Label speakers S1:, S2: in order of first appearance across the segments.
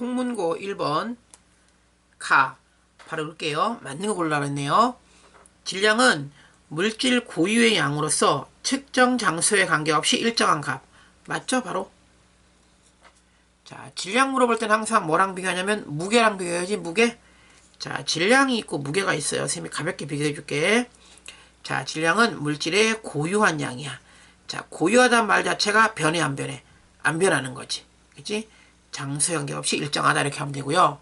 S1: 풍문고 1번 가 바로 볼게요. 맞는 거 골라 그랬네요. 질량은 물질 고유의 양으로서 측정 장소에 관계없이 일정한 값. 맞죠? 바로. 자, 질량 물어볼 땐 항상 뭐랑 비교하냐면 무게랑 비교해야지 무게. 자, 질량이 있고 무게가 있어요. 선생님이 가볍게 비교해 줄게. 자, 질량은 물질의 고유한 양이야. 자, 고유하다는 말 자체가 변해 안 변해? 안 변하는 거지. 그치? 장소 관계없이 일정하다 이렇게 하면 되고요.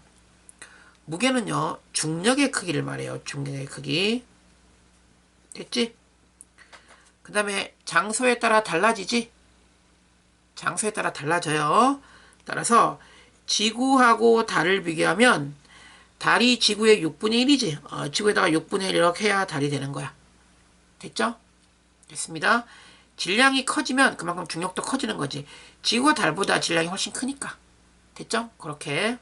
S1: 무게는요, 중력의 크기를 말해요. 중력의 크기. 됐지? 그 다음에 장소에 따라 달라지지? 장소에 따라 달라져요. 따라서 지구하고 달을 비교하면 달이 지구의 6분의 1이지. 어, 지구에다가 6분의 1 이렇게 해야 달이 되는 거야. 됐죠? 됐습니다. 질량이 커지면 그만큼 중력도 커지는 거지. 지구와 달보다 질량이 훨씬 크니까. 됐죠? 그렇게.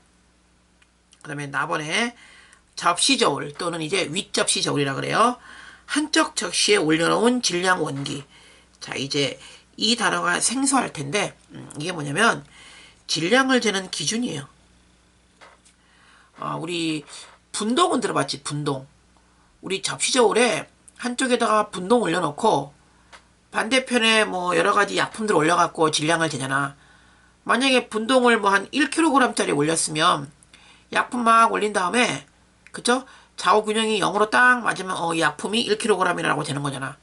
S1: 그 다음에 나번에 접시 저울 또는 이제 윗접시 저울이라 그래요. 한쪽 접시에 올려놓은 질량 원기. 자, 이제 이 단어가 생소할 텐데, 음, 이게 뭐냐면, 질량을 재는 기준이에요. 아, 우리 분동은 들어봤지, 분동. 우리 접시 저울에 한쪽에다가 분동 올려놓고, 반대편에 뭐 여러 가지 약품들 올려갖고 질량을 재잖아. 만약에 분동을 뭐 한 1kg짜리 올렸으면, 약품 막 올린 다음에, 그쵸? 좌우 균형이 0으로 딱 맞으면, 어, 이 약품이 1kg이라고 되는 거잖아.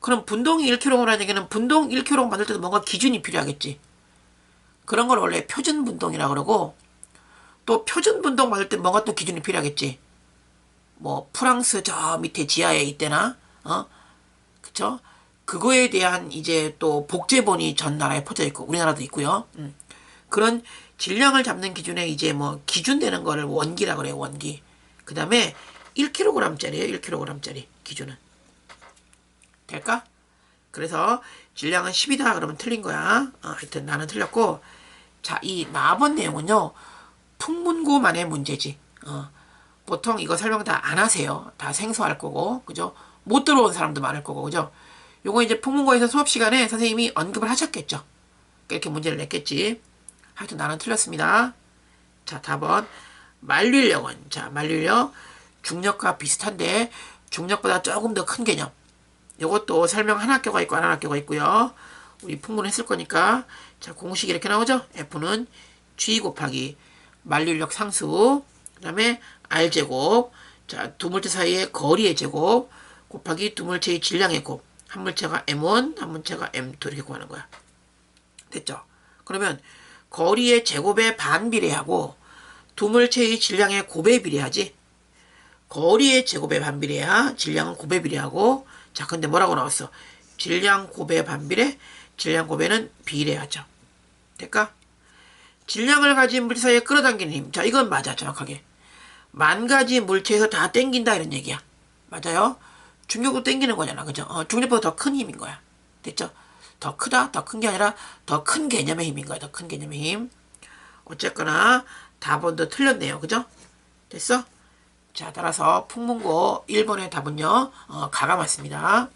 S1: 그럼 분동이 1kg라는 얘기는 분동 1kg 만들 때도 뭔가 기준이 필요하겠지. 그런 걸 원래 표준 분동이라 그러고 또 표준 분동 만들 때 뭔가 또 기준이 필요하겠지. 뭐 프랑스 저 밑에 지하에 있대나 어 그쵸? 그거에 대한 이제 또 복제본이 전 나라에 퍼져 있고 우리나라도 있고요. 음. 그런 질량을 잡는 기준에 이제 뭐 기준되는 거를 원기라 그래요 원기. 그 다음에 1kg짜리예요 1kg짜리 기준은. 될까? 그래서 질량은 10이다 그러면 틀린 거야. 어, 하여튼 나는 틀렸고 자이 나번 내용은요 풍문고만의 문제지. 어, 보통 이거 설명 다 안 하세요. 다 생소할 거고 그죠? 못 들어온 사람도 많을 거고 그죠? 요거 이제 풍문고에서 수업 시간에 선생님이 언급을 하셨겠죠. 이렇게 문제를 냈겠지. 하여튼 나는 틀렸습니다. 자 답은 만류력은 자 만류력 중력과 비슷한데 중력보다 조금 더 큰 개념. 이것도 설명 한 학교가 있고 안 한 학교가 있고요. 우리 풍문 했을 거니까 자 공식이 이렇게 나오죠. F는 G 곱하기 만류력 상수 그 다음에 R제곱 자 두 물체 사이의 거리의 제곱 곱하기 두 물체의 질량의 곱 한 물체가 M1 한 물체가 M2 이렇게 구하는 거야. 됐죠? 그러면 거리의 제곱에 반비례하고 두 물체의 질량의 곱에 비례하지? 거리의 제곱에 반비례야. 질량은 곱에 비례하고. 자 근데 뭐라고 나왔어? 질량 곱에 반비례 질량 곱에는 비례하죠. 될까? 질량을 가진 물체 사이에 끌어당기는 힘 자 이건 맞아 정확하게. 만 가지 물체에서 다 땡긴다 이런 얘기야. 맞아요 중력도 땡기는 거잖아. 그죠? 어, 중력보다 더 큰 힘인 거야. 됐죠? 더 크다 더 큰 게 아니라 더 큰 개념의 힘인 거야. 더 큰 개념의 힘. 어쨌거나 답은 더 틀렸네요. 그죠? 됐어? 자, 따라서 풍문고 1번의 답은요, 어, 가가 맞습니다.